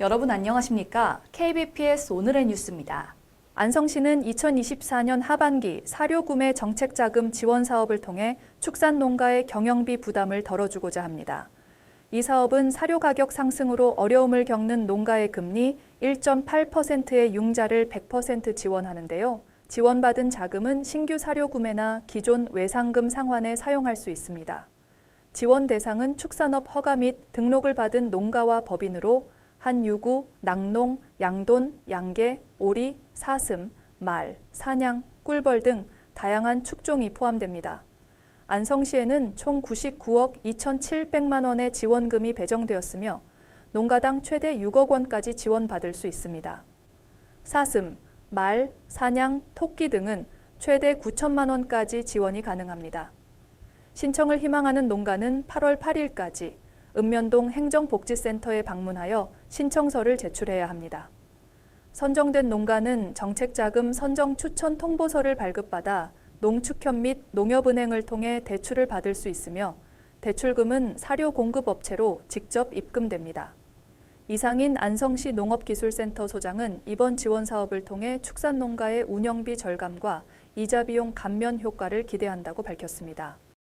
여러분 안녕하십니까? KBPS 오늘의 뉴스입니다. 안성시는 2024년 하반기 사료 구매 정책 자금 지원 사업을 통해 축산 농가의 경영비 부담을 덜어주고자 합니다. 이 사업은 사료 가격 상승으로 어려움을 겪는 농가의 금리 1.8%의 융자를 100% 지원하는데요. 지원받은 자금은 신규 사료 구매나 기존 외상금 상환에 사용할 수 있습니다. 지원 대상은 축산업 허가 및 등록을 받은 농가와 법인으로 한유구, 낙농, 양돈, 양계, 오리, 사슴, 말, 사냥, 꿀벌 등 다양한 축종이 포함됩니다. 안성시에는 총 99억 2,700만 원의 지원금이 배정되었으며 농가당 최대 6억 원까지 지원받을 수 있습니다. 사슴, 말, 사냥, 토끼 등은 최대 9천만 원까지 지원이 가능합니다. 신청을 희망하는 농가는 8월 8일까지 읍면동 행정복지센터에 방문하여 신청서를 제출해야 합니다. 선정된 농가는 정책자금 선정 추천 통보서를 발급받아 농축협 및 농협은행을 통해 대출을 받을 수 있으며 대출금은 사료 공급업체로 직접 입금됩니다. 이상인 안성시 농업기술센터 소장은 이번 지원 사업을 통해 축산농가의 운영비 절감과 이자 비용 감면 효과를 기대한다고 밝혔습니다.